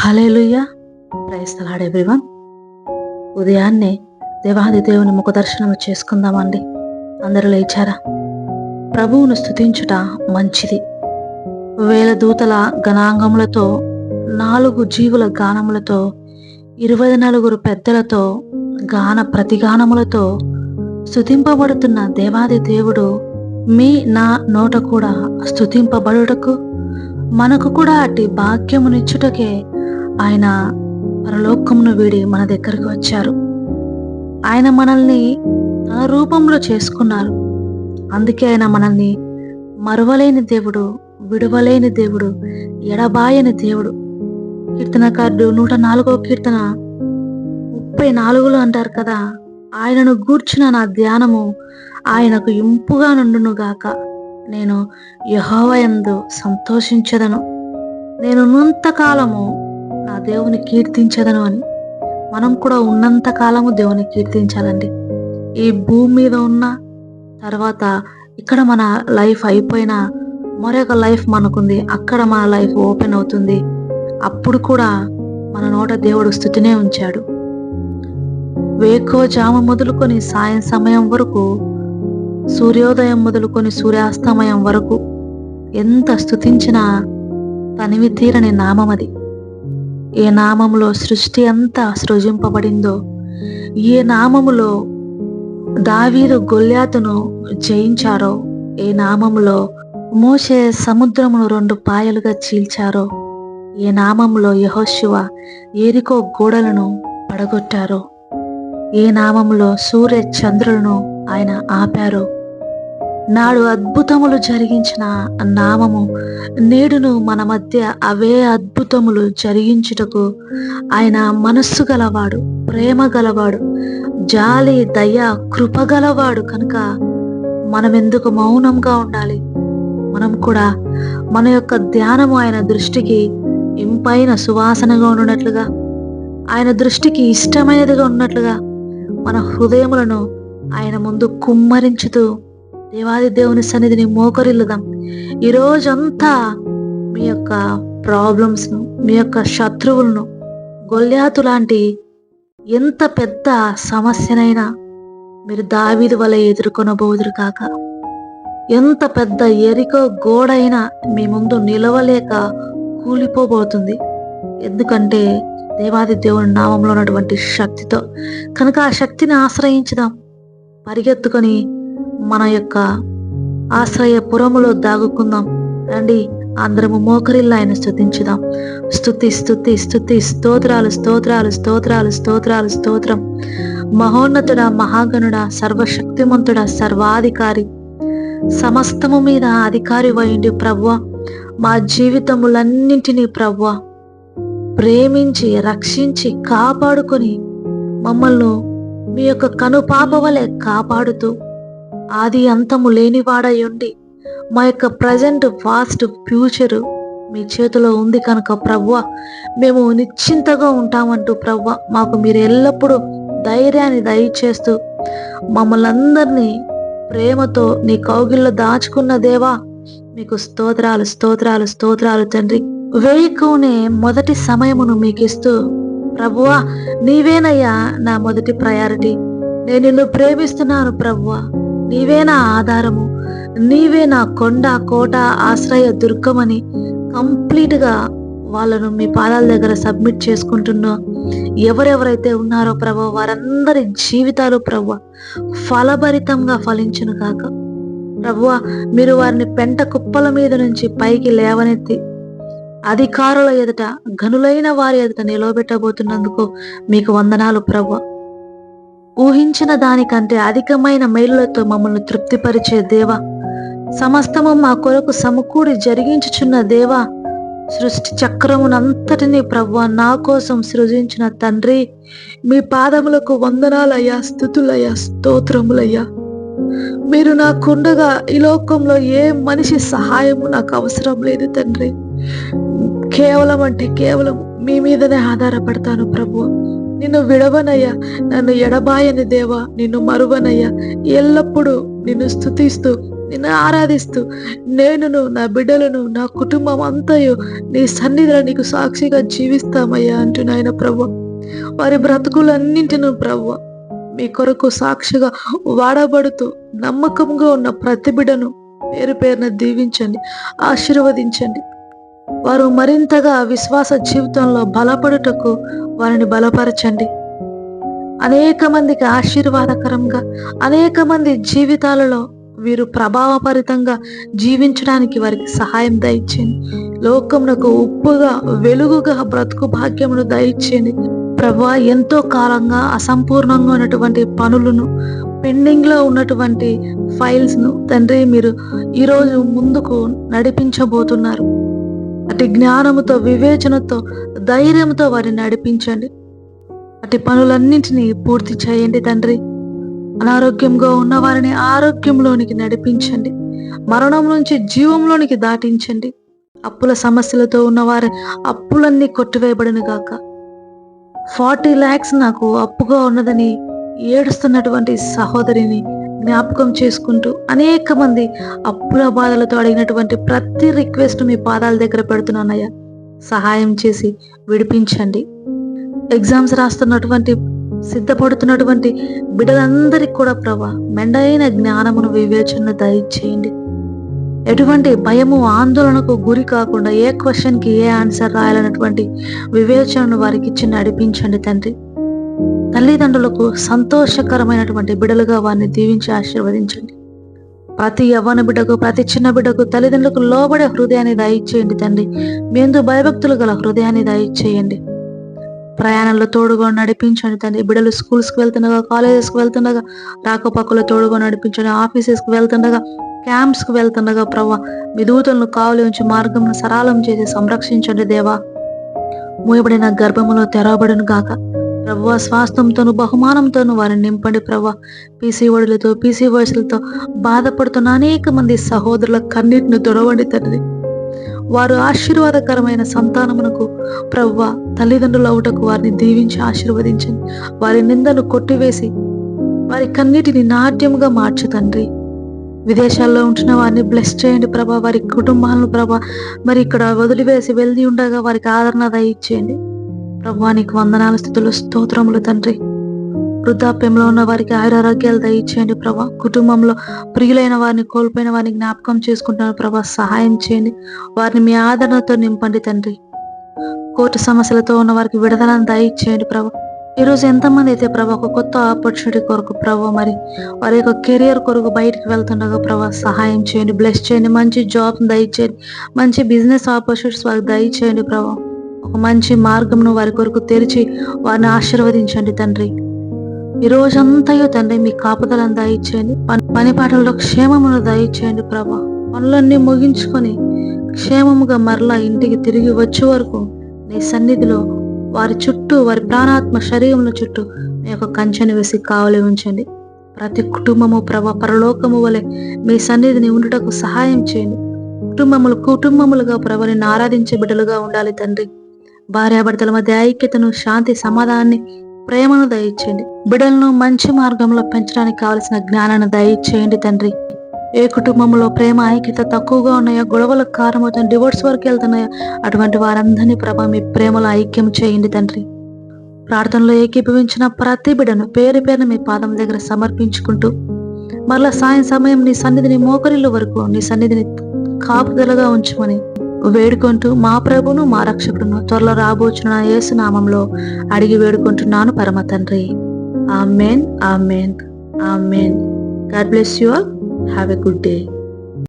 Hallelujah ప్రైస్తలాడు everyone ఉదయాన్నే దేవాది దేవుని ముఖ దర్శనం చేసుకుందామండి. అందరూ లేచారా? ప్రభువును స్థుతించుట మంచిది. వేల దూతల గణాంగములతో నాలుగు జీవుల గానములతో ఇరవై నలుగురు పెద్దలతో గాన ప్రతిగానములతో స్తుతింపబడుతున్న దేవాది దేవుడు మీ నా నోట కూడా స్థుతింపబడుటకు మనకు కూడా అట్టి భాగ్యమునిచ్చుటకే ఆయన పరలోకమును వీడి మన దగ్గరకు వచ్చారు. ఆయన మనల్ని తన రూపంలో చేసుకున్నారు. అందుకే ఆయన మనల్ని మరువలేని దేవుడు విడవలేని దేవుడు ఎడబాయని దేవుడు. కీర్తనకారుడు నూట నాలుగో కీర్తన ముప్పై నాలుగులో అంటారు కదా ఆయనను గూర్చిన నా ధ్యానము ఆయనకు ఇంపుగా నుండునుగాక నేను యహోవయందు సంతోషించదను. నేను ఉన్నంత కాలము నా దేవుని కీర్తించదను అని. మనం కూడా ఉన్నంత కాలము దేవుని కీర్తించాలండి. ఈ భూమి మీద ఉన్న తర్వాత ఇక్కడ మన లైఫ్ అయిపోయిన మరొక లైఫ్ మనకుంది. అక్కడ మన లైఫ్ ఓపెన్ అవుతుంది. అప్పుడు కూడా మన నోట దేవుడు స్థుతినే ఉంచాడు. వేకో జామ మొదలుకొని సాయం సమయం వరకు సూర్యోదయం మొదలుకొని సూర్యాస్తమయం వరకు ఎంత స్థుతించినా తనివి తీరని నామం అది. ఏ నామములో సృష్టి అంతా సృజింపబడిందో ఏ నామములో దావీదు గొల్యాతును జయించారో ఏ నామములో మోసే సముద్రమును రెండు పాయలుగా చీల్చారో ఏ నామములో యహోశివ ఏరికో గోడలను పడగొట్టారో ఏ నామములో సూర్య చంద్రులను ఆయన ఆపారో నాడు అద్భుతములు జరిగించిన నామము. నేడును మన మధ్య అవే అద్భుతములు జరిగించుటకు ఆయన మనస్సు గలవాడు ప్రేమ గలవాడు జాలి దయ కృప గలవాడు కనుక మనం ఎందుకు మౌనంగా ఉండాలి? మనం కూడా మన యొక్క ధ్యానము ఆయన దృష్టికి ఇంపైన సువాసనగా ఉన్నట్లుగా ఆయన దృష్టికి ఇష్టమైనదిగా ఉన్నట్లుగా మన హృదయములను ఆయన ముందు కుమ్మరించుతూ దేవాది దేవుని సన్నిధిని మోకరిల్లుదాం. ఈ రోజంతా మీ యొక్క ప్రాబ్లమ్స్ను మీ యొక్క శత్రువులను గొల్యాతు లాంటి ఎంత పెద్ద సమస్యనైనా మీరు దావీదు వల్ల ఎదుర్కొనబోదురు కాక ఎంత పెద్ద ఎరికో గోడైనా మీ ముందు నిలవలేక కూలిపోబోతుంది. ఎందుకంటే దేవాది దేవుని నామంలో ఉన్నటువంటి శక్తితో. కనుక ఆ శక్తిని ఆశ్రయించుదాం. పరిగెత్తుకొని మన యొక్క ఆశ్రయ పురములో దాగుకుందాం. రండి అందరము మోకరిల్లా ఆయన స్థుతించుదాం స్థుతి స్థుతి స్థుతి స్తోత్రాలు స్తోత్రాలు స్తోత్రాలు స్తోత్రాలు స్తోత్రం. మహోన్నతుడా మహాగణుడా సర్వశక్తిమంతుడా సర్వాధికారి. సమస్తము మీద అధికారి వైండి ప్రవ్వ. మా జీవితములన్నింటినీ ప్రవ్వ. ప్రేమించి రక్షించి కాపాడుకొని మమ్మల్ని మీ యొక్క కనుపాప వలె కాపాడుతూ ఆది అంతము లేనివాడై ఉండి మా యొక్క ప్రజెంట్ ఫాస్ట్ ఫ్యూచరు మీ చేతిలో ఉంది కనుక ప్రవ్వ మేము నిశ్చింతగా ఉంటామంటూ ప్రవ్వ మాకు మీరు ఎల్లప్పుడూ ధైర్యాన్ని దయచేస్తూ మమ్మల్ని అందరినీ ప్రేమతో నీ కౌగిల్లో దాచుకున్న దేవా మీకు స్తోత్రాలు స్తోత్రాలు స్తోత్రాలు తండ్రి. వేయకునే మొదటి సమయమును మీకు ఇస్తూ ప్రభువా నీవేనయ్యా నా మొదటి ప్రయారిటీ నేను నిన్ను ప్రేమిస్తున్నాను ప్రభువా. నీవే నా ఆధారము నీవే నా కొండ కోట ఆశ్రయ దుర్గమని కంప్లీట్గా వాళ్ళను మీ పాదాల దగ్గర సబ్మిట్ చేసుకుంటున్నా ఎవరెవరైతే ఉన్నారో ప్రభు వారందరి జీవితాలు ప్రభు ఫలభరితంగా ఫలించును కాక ప్రభువ మీరు వారిని పెంట కుప్పల మీద నుంచి పైకి లేవనెత్తి అధికారుల ఎదుట గనులైన వారి ఎదుట నిలవబెట్టబోతున్నందుకు మీకు వందనాలు ప్రభు. ఊహించిన దానికంటే అధికమైన మేలులతో మమ్మల్ని తృప్తిపరిచే దేవా. సమస్తము మా కొరకు సమకూడి జరిగించుచున్న దేవా. సృష్టి చక్రమునంతటిని ప్రభు నా కోసం సృజించిన తండ్రి. మీ పాదములకు వందనాలయ్యా స్థుతులయ్యా స్తోత్రములయ్యా. మీరు నాకుండగా ఈ లోకంలో ఏ మనిషి సహాయము నాకు అవసరం లేదు తండ్రి. కేవలం అంటే కేవలం మీ మీదనే ఆధారపడతాను ప్రభు. నిన్ను విడవనయ్యా. నన్ను ఎడబాయని దేవా నిన్ను మరువనయ్యా. ఎల్లప్పుడూ నిన్ను స్థుతిస్తూ నిన్ను ఆరాధిస్తూ నేనును నా బిడ్డలను నా కుటుంబం అంతయు నీ సన్నిధిలో నీకు సాక్షిగా జీవిస్తామయ్యా అంటూ నాయన ప్రభు వారి బ్రతుకులన్నింటిను ప్రభు మీ కొరకు సాక్షిగా వాడబడుతూ నమ్మకంగా ఉన్న ప్రతి బిడ్డను పేరు పేరున దీవించండి ఆశీర్వదించండి. వారు మరింతగా విశ్వాస జీవితంలో బలపడుటకు వారిని బలపరచండి. అనేక మందికి ఆశీర్వాదకరంగా అనేక మంది జీవితాలలో వీరు ప్రభావపరితంగా జీవించడానికి వారికి సహాయం దయచేయండి. లోకమునకు ఉప్పుగా వెలుగుగా బ్రతుకు భాగ్యమును దయచేయండి. ప్రభా ఎంతో కాలంగా అసంపూర్ణంగా ఉన్నటువంటి పనులను పెండింగ్లో ఉన్నటువంటి ఫైల్స్ను తండ్రి మీరు ఈరోజు ముందుకు నడిపించబోతున్నారు. అటు జ్ఞానముతో వివేచనతో ధైర్యంతో వారిని నడిపించండి. వాటి పనులన్నింటినీ పూర్తి చేయండి తండ్రి. అనారోగ్యంగా ఉన్న వారిని ఆరోగ్యంలోనికి నడిపించండి. మరణం నుంచి జీవంలోనికి దాటించండి. అప్పుల సమస్యలతో ఉన్నవారి అప్పులన్నీ కొట్టివేయబడిన గాక. ఫార్టీ ల్యాక్స్ నాకు అప్పుగా ఉన్నదని ఏడుస్తున్నటువంటి సహోదరిని జ్ఞాపకం చేసుకుంటూ అనేక మంది అప్పుల బాధలతో అడిగినటువంటి ప్రతి రిక్వెస్ట్ మీ పాదాల దగ్గర పెడుతున్నానయ్యా. సహాయం చేసి విడిపించండి. ఎగ్జామ్స్ రాస్తున్నటువంటి సిద్ధపడుతున్నటువంటి బిడ్డలందరికీ కూడా ప్రభా మెండైన జ్ఞానమును వివేచన దయచేయండి. ఎటువంటి భయము ఆందోళనకు గురి కాకుండా ఏ క్వశ్చన్కి ఏ ఆన్సర్ రాయాలన్నటువంటి వివేచనను వారికి ఇచ్చి నడిపించండి తండ్రి. తల్లిదండ్రులకు సంతోషకరమైనటువంటి బిడలుగా వారిని దీవించి ఆశీర్వదించండి. ప్రతి యవ్వన బిడ్డకు ప్రతి చిన్న బిడ్డకు తల్లిదండ్రులకు లోబడే హృదయాన్ని దయచేయండి తండ్రి. మేందు భయభక్తులు గల హృదయాన్ని దయచేయండి. ప్రయాణంలో తోడుగా నడిపించండి తండ్రి. బిడ్డలు స్కూల్స్కి వెళ్తుండగా కాలేజెస్కి వెళ్తుండగా రాకపోకలు తోడుగా నడిపించండి. ఆఫీసెస్కి వెళ్తుండగా క్యాంప్స్కి వెళ్తుండగా ప్రవ్వ మీ దూతలను కావలి ఉంచి మార్గం సరళం చేసి సంరక్షించండి దేవా. మూయబడిన గర్భములో తెరవబడును గాక. ప్రభు స్వాస్థంతోను బహుమానంతోను వారిని నింపండి ప్రభు. పీసీ ఒడులతో పీసీ బాధపడుతున్న అనేక మంది సహోదరుల కన్నీటిని తొడవండి తండ్రి వారు ఆశీర్వాదకరమైన సంతానమునకు ప్రవ్వ తల్లిదండ్రులు అవుటకు వారిని దీవించి ఆశీర్వదించండి. వారి నిందను కొట్టివేసి వారి కన్నిటిని నాట్యముగా మార్చు తండ్రి. విదేశాల్లో ఉంటున్న వారిని బ్లెస్ చేయండి ప్రభా. వారి కుటుంబాలను ప్రభా మరి ఇక్కడ వదిలివేసి వెళ్ళి ఉండగా వారికి ఆదరణ దయచేయండి ప్రభువానికి వందనాల స్థితులు స్తోత్రములు తండ్రి. వృద్ధాప్యంలో ఉన్న వారికి ఆయురారోగ్యాలు దయచేయండి ప్రభా. కుటుంబంలో ప్రియులైన వారిని కోల్పోయిన వారిని జ్ఞాపకం చేసుకుంటున్నారు ప్రభా. సహాయం చేయండి. వారిని మీ ఆదరణతో నింపండి తండ్రి. కోర్టు సమస్యలతో ఉన్న వారికి విడుదలను దయచేయండి ప్రభా. ఈరోజు ఎంతమంది అయితే ప్రభా ఒక కొత్త ఆపర్చునిటీ కొరకు ప్రభా మరి వారి యొక్క కెరియర్ కొరకు బయటికి వెళ్తుండగా ప్రభా సహాయం చేయండి. బ్లెస్ చేయండి. మంచి జాబ్ దయచేయండి. మంచి బిజినెస్ ఆపర్చునిటీస్ వారికి దయచేయండి ప్రభా. ఒక మంచి మార్గంను వారి కొరకు తెరిచి వారిని ఆశీర్వదించండి తండ్రి. ఈ రోజంతయో తండ్రి మీ కాపుదలను దయచేయండి. పని పాటల్లో క్షేమమును దయచేయండి ప్రభా. పనులన్నీ ముగించుకొని క్షేమముగా మరలా ఇంటికి తిరిగి వచ్చే వరకు నీ సన్నిధిలో వారి చుట్టూ వారి ప్రాణాత్మ శరీరముల చుట్టూ మీ యొక్క కంచెను వేసి కావలి ఉంచండి. ప్రతి కుటుంబము ప్రభా పరలోకము వలె మీ సన్నిధిని ఉండుటకు సహాయం చేయండి. కుటుంబములు కుటుంబములుగా ప్రభని ఆరాధించే బిడ్డలుగా ఉండాలి తండ్రి. భార్యాభర్తల మధ్య ఐక్యతను శాంతి సమాధానాన్ని ప్రేమను దయచేయండి. బిడ్డలను మంచి మార్గంలో పెంచడానికి కావలసిన జ్ఞానాన్ని దయచేయండి తండ్రి. ఏ కుటుంబంలో ప్రేమ ఐక్యత తక్కువగా ఉన్నాయో గొడవలకు కారణమవుతున్న డివోర్స్ వరకు వెళ్తున్నాయో అటువంటి వారందరినీ ప్రభా మీ ప్రేమలో ఐక్యం చేయండి తండ్రి. ప్రార్థనలో ఏకీభవించిన ప్రతి బిడ్డను పేరు పేరు మీ పాదం దగ్గర సమర్పించుకుంటూ మరలా సాయం సమయం నీ సన్నిధిని మోకరిల్లు వరకు నీ సన్నిధిని కాపుదలగా ఉంచమని వేడుకుంటూ మా ప్రభును మా రక్షకుడును త్వరలో రాబోచున్న యేసునామంలో అడిగి వేడుకుంటున్నాను పరమ తండ్రి. Amen amen amen. God bless you all. Have a good day.